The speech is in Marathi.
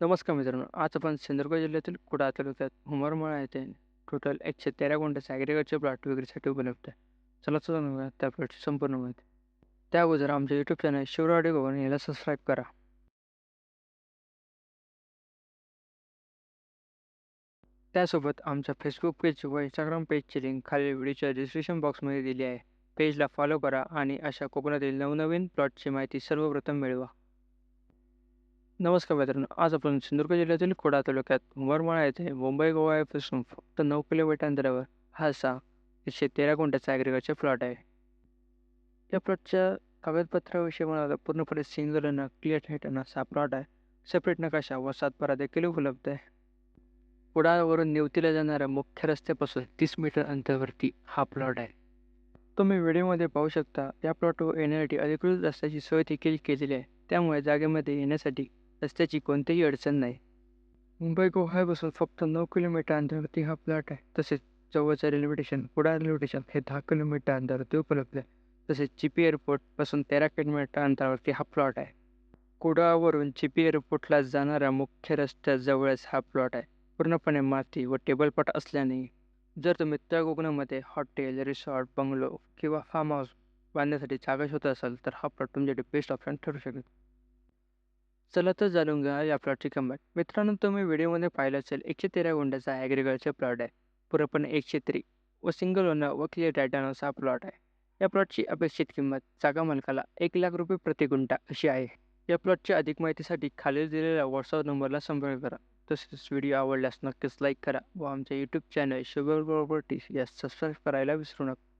नमस्कार मित्रांनो आज आपण सिंधुदुर्ग जिल्ह्यातील कुडाळ तालुक्यात हुमरमळा येथे टोटल एकशे तेरा गुंठ्याचा ॲग्रिकल्चर प्लॉट विक्रीसाठी उपलब्ध आहे. चला चला त्या प्लॉटची संपूर्ण माहिती. त्या अगोदर आमच्या यूट्यूब चॅनल शिवराडी गोवन याला सबस्क्राईब करा. त्यासोबत आमच्या फेसबुक पेज व इंस्टाग्राम पेजची लिंक खाली व्हिडिओच्या डिस्क्रिप्शन बॉक्समध्ये दिली आहे. पेजला फॉलो करा आणि अशा कोकणातील नवनवीन प्लॉटची माहिती सर्वप्रथम मिळवा. नमस्कार मित्रांनो आज आपण सिंधुदुर्ग जिल्ह्यातील खोडा तालुक्यात उमरमाळा येथे मुंबई गोवा पासून फक्त नऊ किलोमीटर अंतरावर हा असा एकशे तेरा गुंठ्याचा ॲग्रिकल्चर प्लॉट आहे. या प्लॉटच्या कागदपत्राविषयी म्हणाला पूर्णपणे सिंगल क्लिअर हाईट असा प्लॉट आहे. सेपरेट नकाशा व सातबारा देखील उपलब्ध आहे. कुडाळवरून नेवतीला जाणाऱ्या मुख्य रस्त्यापासून तीस मीटर अंतरावरती हा प्लॉट आहे. तुम्ही व्हिडिओमध्ये पाहू शकता या प्लॉटवर येण्यासाठी अधिकृत रस्त्याची सोय देखील केलेली आहे. त्यामुळे जागेमध्ये येण्यासाठी रस्त्याची कोणतीही अडचण नाही. मुंबई गोव्यापासून फक्त नऊ किलोमीटर अंतरावरती हा प्लॉट आहे. तसेच जवळचं railway station Kudal railway station हे दहा किलोमीटर अंतरावरती उपलब्ध आहे. तसेच चिपी एअरपोर्टपासून तेरा किलोमीटर अंतरावरती हा प्लॉट आहे. कुडाळवरून चिपी एअरपोर्टला जाणाऱ्या मुख्य रस्त्याजवळच हा प्लॉट आहे. पूर्णपणे माती व टेबलपट असल्याने जर तुम्ही त्या कोकणामध्ये हॉटेल रिसॉर्ट बंगलो किंवा फार्म हाऊस बांधण्यासाठी जागा शोधत असाल तर हा प्लॉट तुमच्यासाठी बेस्ट ऑप्शन ठरू शकेल. चला तर जाणून घ्या या प्लॉटची किंमत मित्रांनो तुम्ही व्हिडिओमध्ये पाहिलं असेल एकशे तेरा गुंड्याचा ॲग्रिकल्चर प्लॉट आहे. पूर्णपणे एकशे तेरी व सिंगल ओनर व क्लिअर टायटानोचा असा प्लॉट आहे. या प्लॉटची अपेक्षित किंमत जागा मालकाला एक लाख रुपये प्रति गुंठा अशी आहे. या प्लॉटच्या अधिक माहितीसाठी खालील दिलेल्या व्हॉट्सअप नंबरला संपर्क करा. तसेच व्हिडिओ आवडल्यास नक्कीच लाईक करा व आमच्या यूट्यूब चॅनल शुभर प्रॉपर्टीज यास सबस्क्राईब करायला विसरू नका.